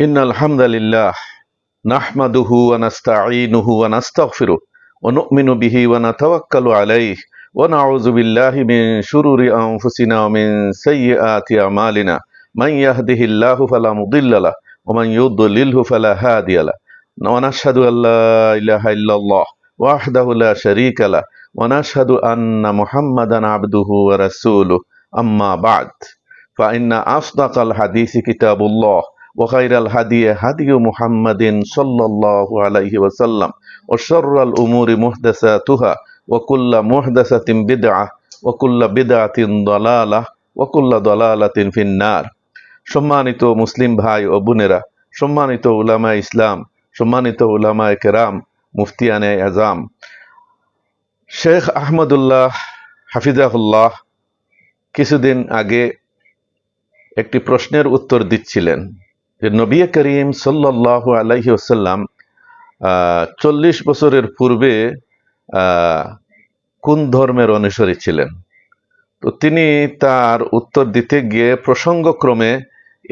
إن الحمد لله نحمده ونستعينه ونستغفره ونؤمن به ونتوكل عليه ونعوذ بالله من شرور أنفسنا ومن سيئات أعمالنا. من يهده الله فلا مضل له ومن يضلله فلا هادي له. ونشهد أن لا إله إلا الله وحده لا شريك له ونشهد أن محمدا عبده ورسوله. أما بعد فإن أصدق الحديث كتاب الله وخير الهدي هدي محمد صلى الله عليه وسلم وشر الأمور محدثاتها وكل محدثة بدعة وكل بدعة ضلالة وكل ضلالة في النار সম্মানিত মুসলিম ভাই ও বোনেরা সম্মানিত উলামা ইসলাম সম্মানিত উলামা কেরাম মুফতিয়ানে আজাম শেখ আহমদুল্লাহ হাফিজাহুল্লাহ কিছুদিন আগে একটি প্রশ্নের উত্তর দিচ্ছিলেন যে নবী করিম সাল্লাহ আলাইহি আসাল্লাম চল্লিশ বছরের পূর্বে কোন ধর্মের অনুসারী ছিলেন? তো তিনি তার উত্তর দিতে গিয়ে প্রসঙ্গক্রমে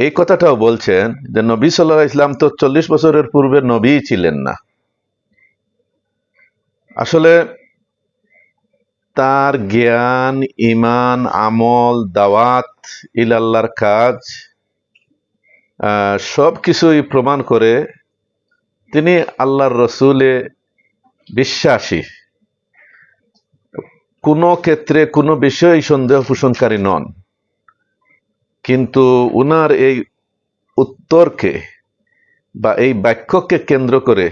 এই কথাটাও বলছেন যে নবী সাল্লাহ ইসলাম তো চল্লিশ বছরের পূর্বে নবী ছিলেন না। আসলে তার জ্ঞান, ইমান, আমল, দাওয়াত, ইলাল্লাহর কাজ সব কিছুই প্রমাণ করে তিনি আল্লাহর রসুলে বিশ্বাসী। কোনো ক্ষেত্রে কোনো বিষয়ে সন্দেহ পোষণকারী নন। কিন্তু উনার এই উত্তরকে বা এই বাক্যকে কেন্দ্র করে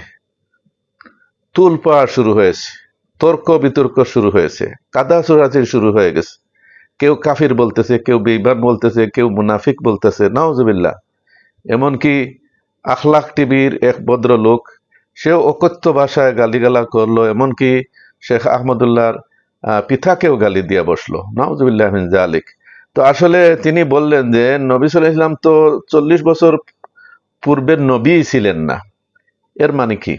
তুলপা শুরু হয়েছে, তর্ক বিতর্ক শুরু হয়েছে, কাদা চোরাচির শুরু হয়ে গেছে। কেউ কাফির বলতেছে, কেউ বেইমান বলতেছে, কেউ মুনাফিক বলতেছে, নাউজুবিল্লাহ। এমনকি আখলাক টিভির এক ভদ্রলোক সেও অকথ্য ভাষায় গালিগালা করল এমনকি শেখ আহমদুল্লাহর আহ, পিতাকেও গালি দিয়ে বসল। নাউজুবিল্লাহ মিন জালিক তো আসলে তিনি বললেন যে নবী সাল্লাহ ইসলাম তো চল্লিশ বছর পূর্বের নবী ছিলেন না। এর মানে কি?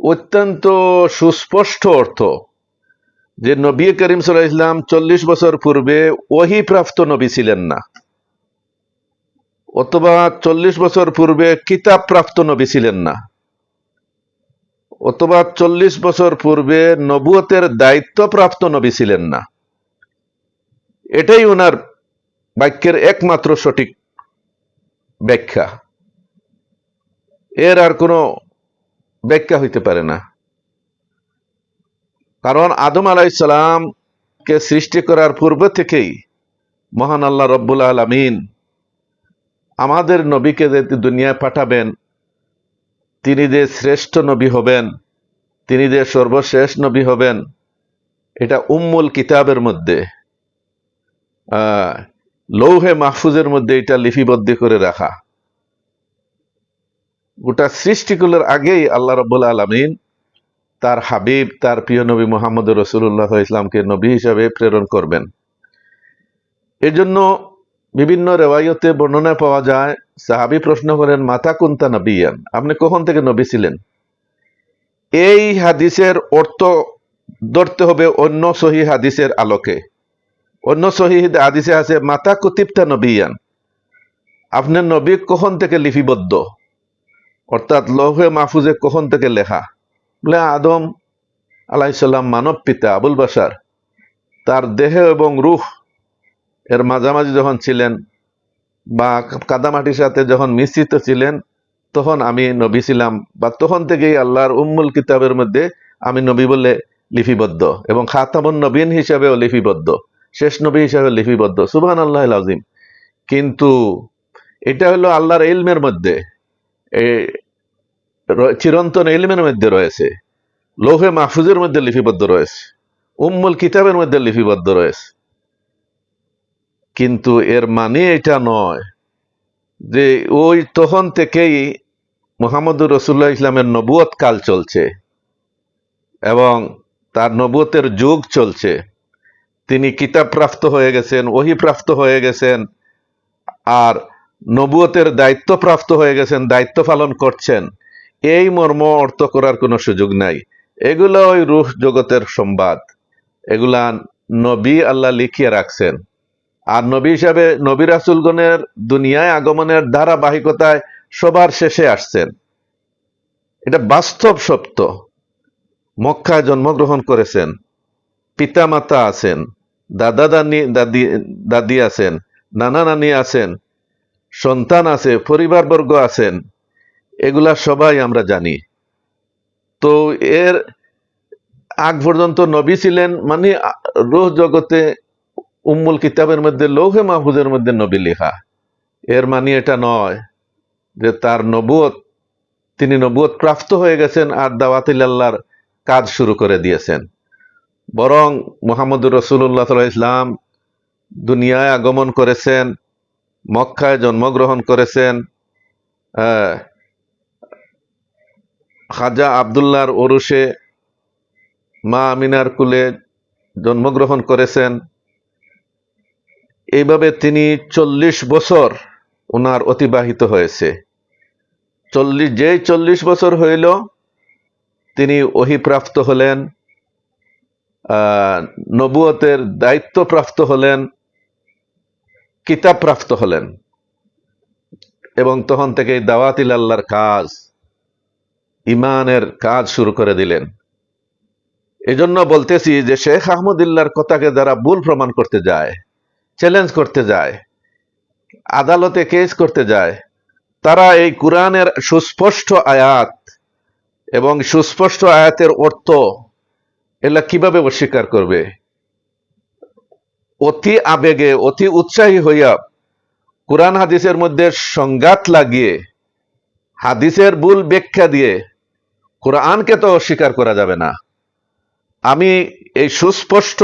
অত্যন্ত সুস্পষ্ট অর্থ যে নবী করিম সাল্লাহ ইসলাম চল্লিশ বছর পূর্বে ওহি প্রাপ্ত নবী ছিলেন না। অথবা চল্লিশ বছর পূর্বে কিতাব প্রাপ্ত নবী ছিলেন না। অথবা চল্লিশ বছর পূর্বে নবুয়তের দায়িত্ব প্রাপ্ত নবী ছিলেন না। এটাই ওনার বাক্যের একমাত্র সঠিক ব্যাখ্যা। এর আর কোনো ব্যাখ্যা হইতে পারে না। কারণ আদম আলাইসালামকে সৃষ্টি করার পূর্ব থেকেই মহান আল্লাহ রব্বুল আলমিন আমাদের নবীকে যে দুনিয়ায় পাঠাবেন, তিনি যে শ্রেষ্ঠ নবী হবেন, তিনি যে সর্বশেষ নবী হবেন, এটা উম্মুল কিতাবের মধ্যে লৌহে মাহফুজের মধ্যে এটা লিপিবদ্ধ করে রাখা। গোটা সৃষ্টিগুলোর আগেই আল্লাহ রব্বুল আলমিন তার হাবিব, তার প্রিয় নবী মোহাম্মদ রসুল্লাহ ইসলামকে নবী হিসাবে প্রেরণ করবেন। এজন্য বিভিন্ন রেওয়ায়তে বর্ণনা পাওয়া যায়, সাহাবি প্রশ্ন করেন, মাতা কুন্তা নবিয়ান? আপনি কখন থেকে নবী ছিলেন? এই হাদিসের অর্থ ধরতে হবে অন্য সহি হাদিসের আলোকে। অন্য সহি হাদিসে আছে, মাতা কুতিপ্তা নবিয়ান? আপনার নবী কখন থেকে লিপিবদ্ধ? অর্থাৎ লৌহে মাহফুজে কখন থেকে লেখা? বলে আদম আলাইসাল্লাম মানব পিতা আবুল বাসার তার দেহ এবং রুহ এর মাঝামাঝি যখন ছিলেন বা কাদামাটির সাথে যখন মিশ্রিত ছিলেন, তখন আমি নবী ছিলাম বা তখন থেকেই আল্লাহর উম্মুল কিতাবের মধ্যে আমি নবী বলে লিপিবদ্ধ এবং খাতামুন নবীন হিসাবেও লিপিবদ্ধ, শেষ নবী হিসাবে লিপিবদ্ধ। সুবহান আল্লাহ আজিম কিন্তু এটা হলো আল্লাহর ইলমের মধ্যে চিরন্তন ইলমের মধ্যে রয়েছে লৌহে মাহফুজের মধ্যে লিপিবদ্ধ রয়েছে, উম্মুল কিতাবের মধ্যে লিপিবদ্ধ রয়েছে। কিন্তু এর মানে এটা নয় যে ওই তখন থেকেই মোহাম্মদুর রসুল্লাহ ইসলামের নবুয়ত কাল চলছে এবং তার নবুয়তের যুগ চলছে। তিনি কিতাব প্রাপ্ত হয়ে গেছেন ওহি প্রাপ্ত হয়ে গেছেন আর নবুয়তের দায়িত্ব প্রাপ্ত হয়ে গেছেন, দায়িত্ব পালন করছেন। এই মর্ম অর্থ করার কোনো সুযোগ নাই। এগুলো ওই রুহ জগতের সংবাদ এগুলা নবী আল্লাহ লিখিয়ে রাখছেন। আর নবী হিসাবে নবী রাসুলগণের দুনিয়ায় আগমনের ধারাবাহিকতায় সবার শেষে আসছেন। এটা বাস্তব সত্য। মক্কায় জন্মগ্রহণ করেছেন, পিতামাতা আছেন, দাদা দানি, দাদি দাদি আছেন, নানা নানি আছেন, সন্তান আছে, পরিবারবর্গ আছেন, এগুলা সবাই আমরা জানি। তো এর আগ পর্যন্ত নবী ছিলেন মানে রোহ জগতে উম্মুল কিতাবের মধ্যে লৌহে মাহফুজের মধ্যে নবী লেখা। এর মানে এটা নয় যে তার নবুয়ত, তিনি নবুয়ত প্রাপ্ত হয়ে গেছেন আর দাওয়াতিল আল্লাহর কাজ শুরু করে দিয়েছেন। বরং মোহাম্মদুর রসুল্লাহ সাল্লাহ ইসলাম দুনিয়ায় আগমন করেছেন, মক্কায় জন্মগ্রহণ করেছেন খাজা আবদুল্লাহর ওরুসে মা আমিনার কুলে জন্মগ্রহণ করেছেন এইভাবে তিনি চল্লিশ বছর ওনার অতিবাহিত হয়েছে। চল্লিশ যেই চল্লিশ বছর হইল, তিনি ওহিপ্রাপ্ত হলেন নবুয়তের দায়িত্বপ্রাপ্ত হলেন কিতাব প্রাপ্ত হলেন। এবং তখন থেকে দাওয়াতিল আল্লাহর কাজ, ইমানের কাজ শুরু করে দিলেন। এজন্য বলতেছি যে শেখ আহমদুল্লাহর কথাকে যারা ভুল প্রমাণ করতে যায় চ্যালেঞ্জ করতে যায়, আদালতে কেস করতে যায়, তারা এই কোরআনের সুস্পষ্ট আয়াত এবং সুস্পষ্ট আয়াতের অর্থ এলা কীভাবে অস্বীকার করবে? অতি আবেগে, অতি উৎসাহী হইয়া কোরআন হাদিসের মধ্যে সংঘাত লাগিয়ে, হাদিসের ভুল ব্যাখ্যা দিয়ে কোরআনকে তো অস্বীকার করা যাবে না। আমি এই সুস্পষ্ট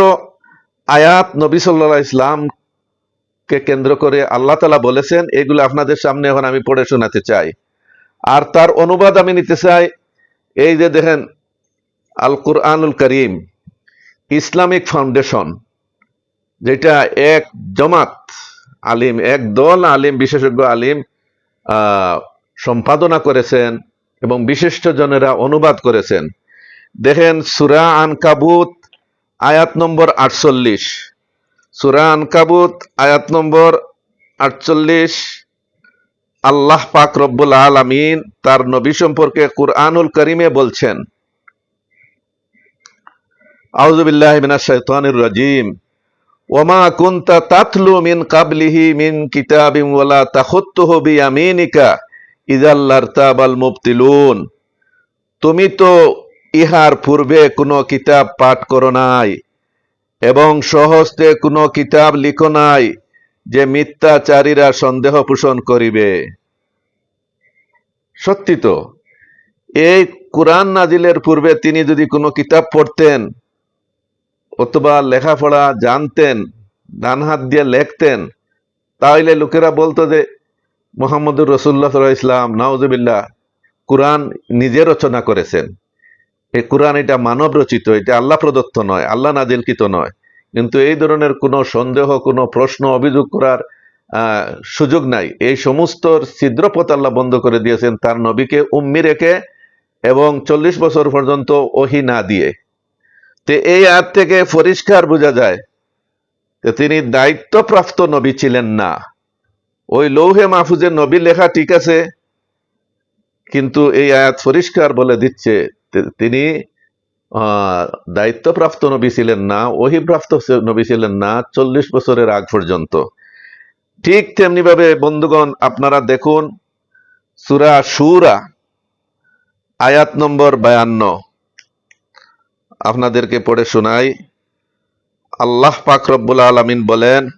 আয়াত নবী সাল্লাহ ইসলামকে কেন্দ্র করে আল্লাহ তালা বলেছেন, এগুলো আপনাদের সামনে এখন আমি পড়ে শোনাতে চাই। আর তার অনুবাদ আমি নিতে চাই, এই যে দেখেন আল কুরআনুল করিম, ইসলামিক ফাউন্ডেশন, যেটা এক জমাত আলিম, এক দল আলিম, বিশেষজ্ঞ আলিম সম্পাদনা করেছেন এবং বিশিষ্ট জনেরা অনুবাদ করেছেন। দেখেন, সুরা আনকাবুত, আয়াত নম্বর আটচল্লিশ। সুরা কাবুত আয়াত নম্বর আটচল্লিশ। আল্লাহ পাক রব্বুল আলামিন তার নবী সম্পর্কে কুরআনুল করিমে বলছেন আউযুবিল্লাহি মিনাশ শাইতানির রাজিম। ওমা কুনতা তাতলু মিন কাবলিহি মিন কিতাবিন ওয়ালা তাখুত্তুহু বিয়ামিনিকা ইযাল লারতাবাল মুবতিলুন। তুমি তো ইহার পূর্বে কোনো কিতাব পাঠ করো নাই। এবং সহস্তে কোনো কিতাব লিখো নাই, যে মিথ্যাচারীরা সন্দেহ পোষণ করিবে। সত্যি তো, এই কোরআন নাজিলের পূর্বে তিনি যদি কোনো কিতাব পড়তেন, অথবা লেখাপড়া জানতেন, ডান হাত দিয়ে লেখতেন তাহলে লোকেরা বলতো যে, মোহাম্মদুর রসুল্লাহ ইসলাম নাউজুবিল্লাহ, কোরআন নিজে রচনা করেছেন। এই কোরআন এটা মানব রচিত এটা আল্লাহ প্রদত্ত নয়, আল্লাহ নাজিলকৃত নয়। কিন্তু এই ধরনের কোনো সন্দেহ, কোনো প্রশ্ন, অভিযোগ করার সুযোগ নাই। এই সমস্ত ছিদ্রপথ আল্লাহ বন্ধ করে দিয়েছেন তার নবীকে উম্মি রেখে এবং চল্লিশ বছর পর্যন্ত ওহি না দিয়ে। তে এই আয়াত থেকে পরিষ্কার বোঝা যায় তিনি দায়িত্বপ্রাপ্ত নবী ছিলেন না। ওই লৌহে মাহফুজের নবী লেখা ঠিক আছে, কিন্তু এই আয়াত পরিষ্কার বলে দিচ্ছে তিনি দায়িত্বপ্রাপ্ত নবী ছিলেন না, ওহিপ্রাপ্ত সে- নবী ছিলেন না, চল্লিশ বছরের আগ পর্যন্ত। ঠিক তেমনি ভাবে বন্ধুগণ, আপনারা দেখুন, সুরা সুরা আয়াত নম্বর বায়ান্ন। আপনাদেরকে পড়ে শোনাই। আল্লাহ পাক রব্বুল আলামিন বলেন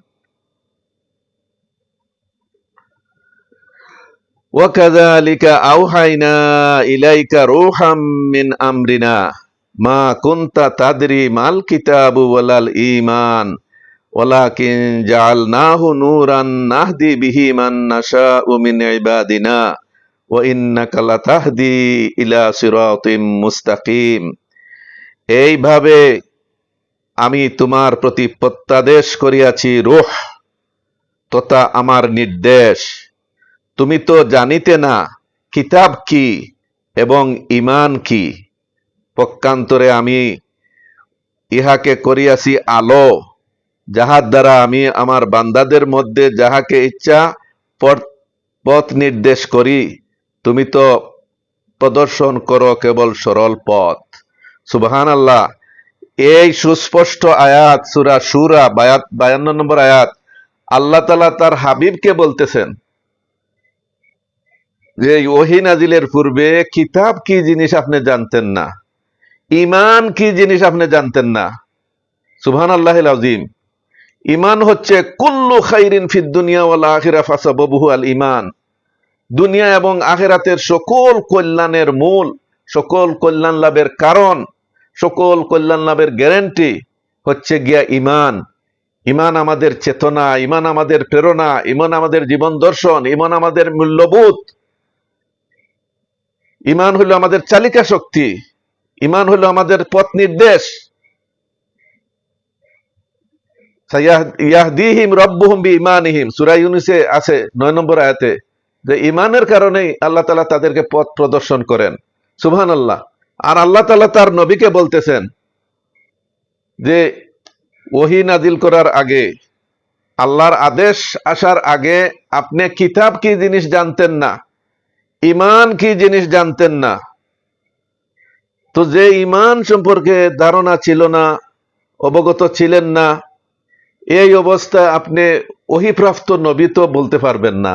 وكذلك أوحينا إليك روحا من أمرنا ما كنت تدري ما الكتاب ولا الإيمان ولكن جعلناه نورا نهدي به من نشاء من عبادنا وإنك لتهدي إلى صراط مستقيم এইভাবে আমি তোমার প্রতি প্রত্যাদেশ করিয়াছি রুহ তথা আমার নির্দেশ তুমি তো জানিতে না, কিতাব কি এবং ইমান কি? পক্ষান্তরে আমি ইহাকে করিয়াছি আলো, যাহার দ্বারা আমি আমার বান্দাদের মধ্যে যাহাকে ইচ্ছা পথ- নির্দেশ করি, তুমি তো প্রদর্শন করো কেবল সরল পথ। সুবহান আল্লাহ এই সুস্পষ্ট আয়াত, সুরা সুরা বায়াত বায়ান্ন নম্বর আয়াত, আল্লাহ তালা তার হাবিবকে বলতেছেন যে ওহি নাজিলের পূর্বে কিতাব কি জিনিস আপনি জানতেন না? ইমান কি জিনিস আপনি জানতেন না? সুবহান আল্লাহ আজিম ইমান হচ্ছে কুল্লু খাইরিন ফিদ দুনিয়া ওয়াল আখিরা ফাসাবাবুহু আল ইমান দুনিয়া এবং আখেরাতের সকল কল্যাণের মূল, সকল কল্যাণ লাভের কারণ, সকল কল্যাণ লাভের গ্যারান্টি হচ্ছে গিয়া ইমান ইমান আমাদের চেতনা ইমান আমাদের প্রেরণা ইমান আমাদের জীবন দর্শন ইমান আমাদের মূল্যবোধ। ইমান হলো আমাদের চালিকা শক্তি, ইমান হলো আমাদের পথ নির্দেশ। ইয়াহদিহিম রব্বুহুম বি আছে নম্বর আয়াতে, যে ইমানের কারণেই আল্লাহ তাদেরকে পথ প্রদর্শন করেন। আর আল্লাহ তাআলা তার নবীকে বলতেছেন যে, ওহি নাজিল করার আগে, আল্লাহর আদেশ আসার আগে আপনি কিতাব কি জিনিস জানতেন না? ইমান কি জিনিস জানতেন না? তো যে ইমান সম্পর্কে ধারণা ছিল না, অবগত ছিলেন না, এই অবস্থায় আপনি অহিপ্রাপ্ত নবী তো বলতে পারবেন না।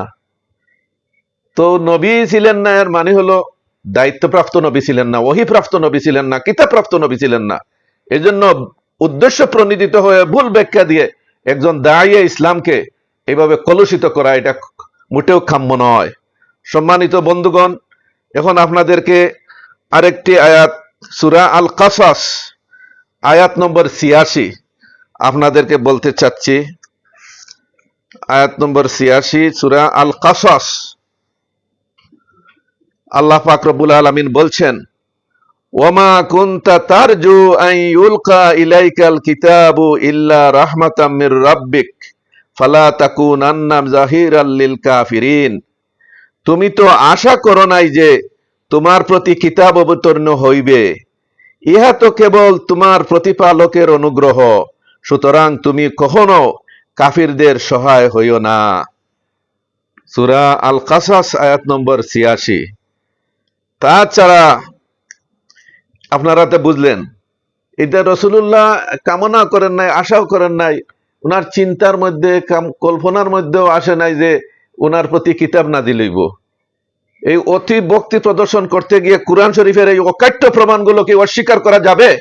তো নবী ছিলেন না, এর মানে হলো দায়িত্বপ্রাপ্ত নবী ছিলেন না অহিপ্রাপ্ত নবী ছিলেন না, কিতাবপ্রাপ্ত নবী ছিলেন না। এজন্য উদ্দেশ্য প্রণোদিত হয়ে ভুল ব্যাখ্যা দিয়ে একজন দাঁড়িয়ে ইসলামকে এইভাবে কলুষিত করা এটা মোটেও কাম্য নয়। সম্মানিত বন্ধুগণ, এখন আপনাদেরকে আরেকটি আয়াত, সুরা আল কাসাস আয়াত নম্বর ছিয়াশি, আপনাদেরকে বলতে চাচ্ছি। আয়াত নম্বর ছিয়াশি, সুরা আল কাসাস আল্লাহ পাক রব্বুল আলামিন বলছেন ওমা কুনতা তারজু আন ইউলকা ইলাইকাল কিতাবু ইল্লা রাহমাতাম মির রাব্বিক, ফালা তাকুনান্না জাহিরাল লিল কাফিরিন। তুমি তো আশা করো নাই যে তোমার প্রতি কিতাব অবতীর্ণ হইবে। ইহা তো কেবল তোমার প্রতিপালকের অনুগ্রহ। সুতরাং তুমি কখনো কাফিরদের সহায় হইও না। সুরা আল কাসাস আয়াত নম্বর ছিয়াশি। তাছাড়া আপনারা তো বুঝলেন, এটা রসুল্লাহ কামনা করেন নাই, আশাও করেন নাই ওনার চিন্তার মধ্যে কল্পনার মধ্যেও আসে নাই যে ওনার প্রতি কিতাব না দিলইব এই অতি ভক্তি প্রদর্শন করতে গিয়ে কুরআন শরীফের এই অকাট্য প্রমাণগুলোকে অস্বীকার করা যাবে?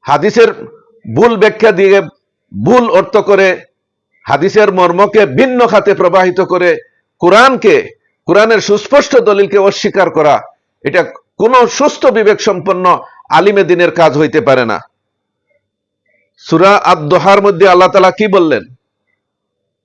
হাদিসের ভুল ব্যাখ্যা দিয়ে ভুল অর্থ করে হাদিসের মর্মকে ভিন্ন খাতে প্রবাহিত করে কোরআনকে, কোরআনের সুস্পষ্ট দলিলকে অস্বীকার করা, এটা কোনো সুস্থ বিবেক সম্পন্ন আলিমে দিনের কাজ হইতে পারে না। সুরা আদ-দোহার মধ্যে আল্লাহ তালা কি বললেন?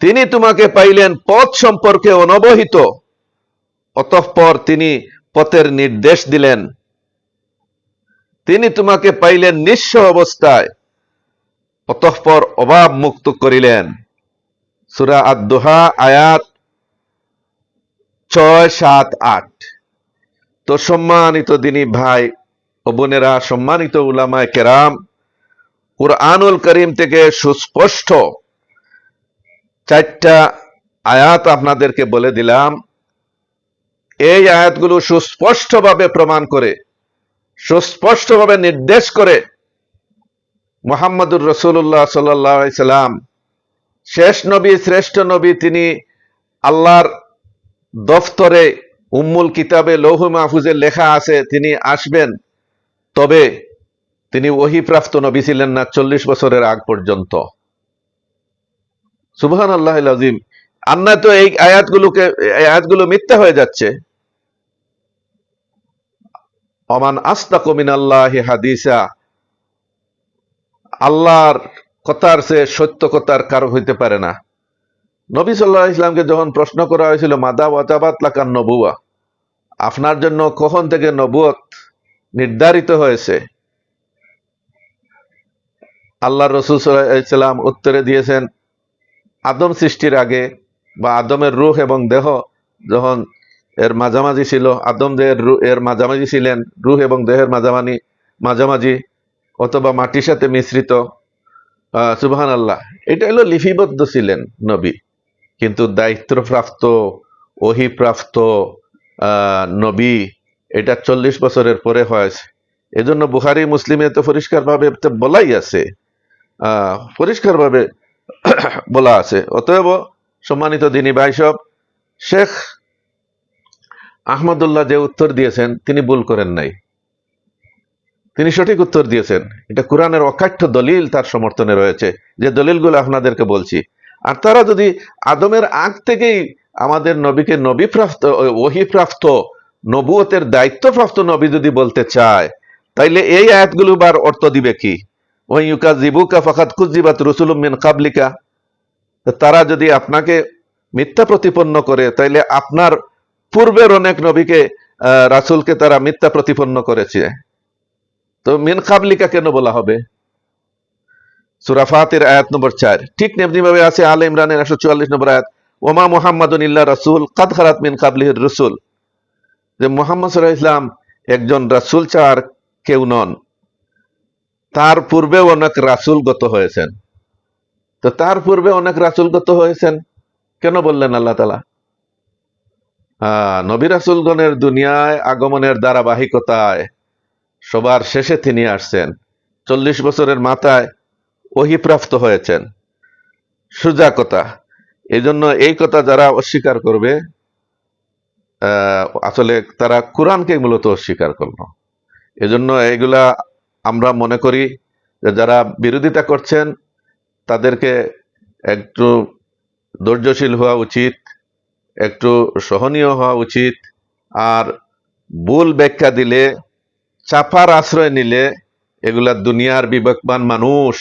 তিনি তোমাকে পাইলেন পথ সম্পর্কে অনবহিত। অতঃপর তিনি পথের নির্দেশ দিলেন। তিনি তোমাকে পাইলেন নিঃস্ব অবস্থায়। অতঃপর অভাব মুক্ত করিলেন। সুরা আদ-দোহা, আয়াত ছয়, সাত, আট। তো সম্মানিত দিনী ভাই ও বোনেরা, সম্মানিত উলামায় কেরাম, কুরআনুল করিম থেকে সুস্পষ্ট চারটা আয়াত আপনাদেরকে বলে দিলাম। এই আয়াতগুলো সুস্পষ্টভাবে প্রমাণ করে, সুস্পষ্টভাবে নির্দেশ করে মোহাম্মদুর রসুল্লাহ সাল্লাম। শেষ নবী, শ্রেষ্ঠ নবী তিনি আল্লাহর দফতরে উম্মুল কিতাবে লৌহ মাহফুজের লেখা আছে, তিনি আসবেন। তবে তিনি ওহিপ্রাপ্ত নবী ছিলেন না চল্লিশ বছরের আগ পর্যন্ত। সুবহান আল্লাহ আজিম আন্না তো এই আয়াতগুলোকে, এই আয়াতগুলো মিথ্যা হয়ে যাচ্ছে। অমান আস্তাক মিনাল্লাহি হাদিসা। আল্লাহর কথার সে সত্য কথার কারও হইতে পারে না। নবী সাল্লাহ ইসলামকে যখন প্রশ্ন করা হয়েছিল, মাদা ওয়াতাবাত লাকান নবুয়া আপনার জন্য কখন থেকে নবুয়ত নির্ধারিত হয়েছে? আল্লাহ রসুল সাল্লাম উত্তরে দিয়েছেন আদম সৃষ্টির আগে বা আদমের রূহ এবং দেহ যখন এর মাঝামাঝি ছিল, আদম দেহের এর মাঝামাঝি ছিলেন, রুহ এবং দেহের মাঝামাঝি মাঝামাঝি অথবা মাটির সাথে মিশ্রিত সুবহান আল্লাহ এটা হলো লিপিবদ্ধ ছিলেন নবী। কিন্তু দায়িত্বপ্রাপ্ত অহিপ্রাপ্ত নবী এটা চল্লিশ বছরের পরে হয়েছে। এজন্য বুখারি, মুসলিমে তো পরিষ্কারভাবে বলাই আছে। পরিষ্কারভাবে বলা আছে। অতএব সম্মানিত দিনী ভাই সব শেখ আহমদুল্লাহ যে উত্তর দিয়েছেন, তিনি ভুল করেন নাই। তিনি সঠিক উত্তর দিয়েছেন। এটা কোরআনের অকাঠ্য দলিল তার সমর্থনে রয়েছে। যে দলিলগুলো আপনাদেরকে বলছি। আর তারা যদি আদমের আগ থেকেই আমাদের নবীকে নবীপ্রাপ্ত ওহিপ্রাপ্ত, নবুয়তের দায়িত্বপ্রাপ্ত নবী যদি বলতে চায়, তাইলে এই আয়াতগুলো বার অর্থ দিবে কি? ওই ইউকা জিবুকা ফাকাত কুজিবাত রসুলুম মিন কাবলিকা তারা যদি আপনাকে মিথ্যা প্রতিপন্ন করে, তাইলে আপনার পূর্বের অনেক নবীকে রাসূলকে তারা মিথ্যা প্রতিপন্ন করেছে। তো মিন কাবলিকা কেন বলা হবে? সুরাফাতের আয়াত নম্বর চার। ঠিক তেমনি ভাবে আছে আল ইমরানের একশো চুয়াল্লিশ নম্বর আয়াত। ওমা মোহাম্মদ ইল্লা রাসুল, কাদ খারাত মিন কাবলিহির রসুল। যে মোহাম্মদ সাল্লাহ ইসলাম একজন রাসুল চার কেউ নন। তার পূর্বেও অনেক রাসুলগত হয়েছেন। তো তার পূর্বে অনেক রাসুলগত হয়েছেন। কেন বললেন আল্লাহ তালা নবী রাসুলগণের দুনিয়ায় আগমনের ধারাবাহিকতায় সবার শেষে তিনি আসছেন। চল্লিশ বছরের মাথায় অহিপ্রাপ্ত হয়েছেন। সুজা কথা। এই জন্য এই কথা যারা অস্বীকার করবে আসলে তারা কোরআনকে মূলত অস্বীকার করল। এজন্য এইগুলা আমরা মনে করি যে যারা বিরোধিতা করছেন, তাদেরকে একটু ধৈর্যশীল হওয়া উচিত, একটু সহনীয় হওয়া উচিত, আর ভুল ব্যাখ্যা দিলে, চাপার আশ্রয় নিলে এগুলা দুনিয়ার বিবেকবান মানুষ,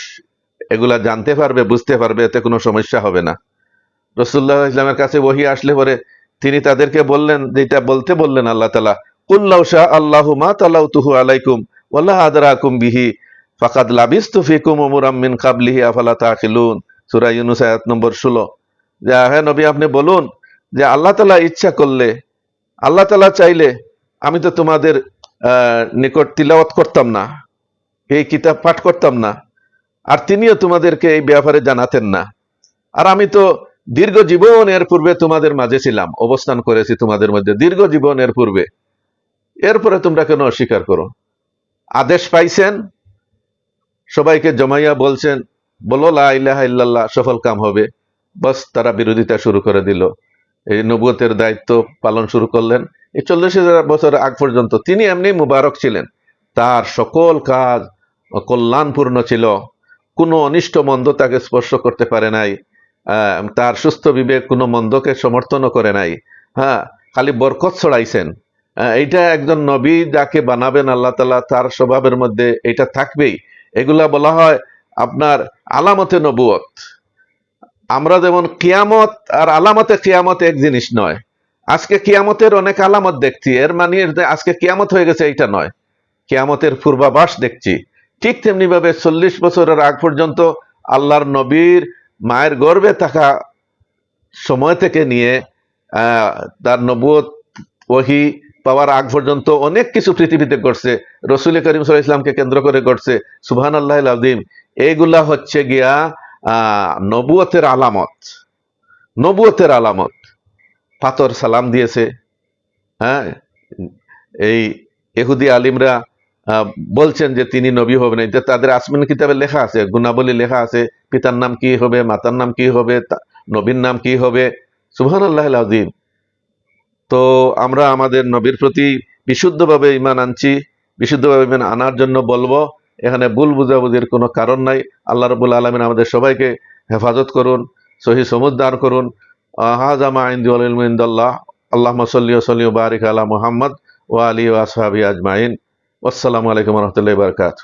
এগুলা জানতে পারবে, বুঝতে পারবে, এতে কোনো সমস্যা হবে না। রসুল্লাহ ইসলামের কাছে ওহি আসলে পরে তিনি তাদেরকে বললেন, যেটা বলতে বললেন আল্লাহ তালা কুল্লাউ শাহ আল্লাহ মা তালাউ তুহু আলাইকুম ওয়াল্লাহ আদরাকুম বিহি, ফাকাদ লাবিস্তু ফিকুম উমুরাম মিন কাবলিহি, আফালা তাকিলুন সূরা ইউনূস আয়াত নম্বর 16 যে হ্যাঁ নবী, আপনি বলুন যে আল্লাহ তাআলা ইচ্ছা করলে, আল্লাহ তাআলা চাইলে আমি তো তোমাদের নিকট তিলাওয়াত করতাম না, এই কিতাব পাঠ করতাম না, আর তিনিও তোমাদেরকে এই ব্যাপারে জানাতেন না। আর আমি তো দীর্ঘ জীবন এর পূর্বে তোমাদের মাঝে ছিলাম, অবস্থান করেছি তোমাদের মধ্যে দীর্ঘ জীবন এর পূর্বে। এরপরে তোমরা কেন অস্বীকার করো? আদেশ পাইছেন, সবাইকে জমাইয়া বলছেন, বলো লা ইলাহা ইল্লাল্লাহ, সফল কাম হবে। বাস তারা বিরোধিতা শুরু করে দিল। এই নবুয়তের দায়িত্ব পালন শুরু করলেন। এই চল্লিশ হাজার বছর আগ পর্যন্ত তিনি এমনি মুবারক ছিলেন। তার সকল কাজ কল্যাণপূর্ণ ছিল। কোনো অনিষ্ট মন্দ তাকে স্পর্শ করতে পারে নাই। তার সুস্থ বিবেক কোনো মন্দকে সমর্থনও করে নাই। হ্যাঁ খালি বরকত ছড়াইছেন। এইটা একজন নবী যাকে বানাবেন, আল্লাহ তালা তার স্বভাবের মধ্যে এটা থাকবেই। এগুলা বলা হয় আপনার আলামতে নবুয়ত। আমরা যেমন কিয়ামত আর আলামতে কিয়ামত এক জিনিস নয়। আজকে কিয়ামতের অনেক আলামত দেখছি, এর মানে আজকে কিয়ামত হয়ে গেছে এটা নয়। কিয়ামতের পূর্বাভাস দেখছি। ঠিক তেমনি ভাবে চল্লিশ বছরের আগ পর্যন্ত আল্লাহর নবীর মায়ের গর্ভে থাকা সময় থেকে নিয়ে তার নবুয়ত, ওহি পাওয়ার আগ পর্যন্ত অনেক কিছু পৃথিবীতে ঘটছে। রসুল করিম সাল্লাহ ইসলামকে কেন্দ্র করে ঘটছে। সুবহান আল্লাহ আদিম এইগুলা হচ্ছে গিয়া নবুয়তের আলামত। নবুয়তের আলামত। পাথর সালাম দিয়েছে। হ্যাঁ? এই এহুদি আলিমরা বলছেন যে তিনি নবী হবেন যে তাদের আসমিন কিতাবে লেখা আছে। গুণাবলী লেখা আছে। পিতার নাম কি হবে, মাতার নাম কি হবে নবীর নাম কি হবে? সুবহান আল্লাহ আজিম তো আমরা আমাদের নবীর প্রতি বিশুদ্ধভাবে ইমান আনছি, বিশুদ্ধভাবে ইমান আনার জন্য বলব, এখানে ভুল বুঝাবুঝির কোনো কারণ নাই। আল্লাহ রবুল আলমিন আমাদের সবাইকে হেফাজত করুন, সহি সমুদ্দার করুন। হাজামা ইন্দিউল্লাহ আল্লাহ সাল্লি সাল্লি বারিক আলা মুহাম্মদ ও আলী ও আসহাবি আজমাইন। আসসালামু আলাইকুম রহমতুল্লাহ বারকাত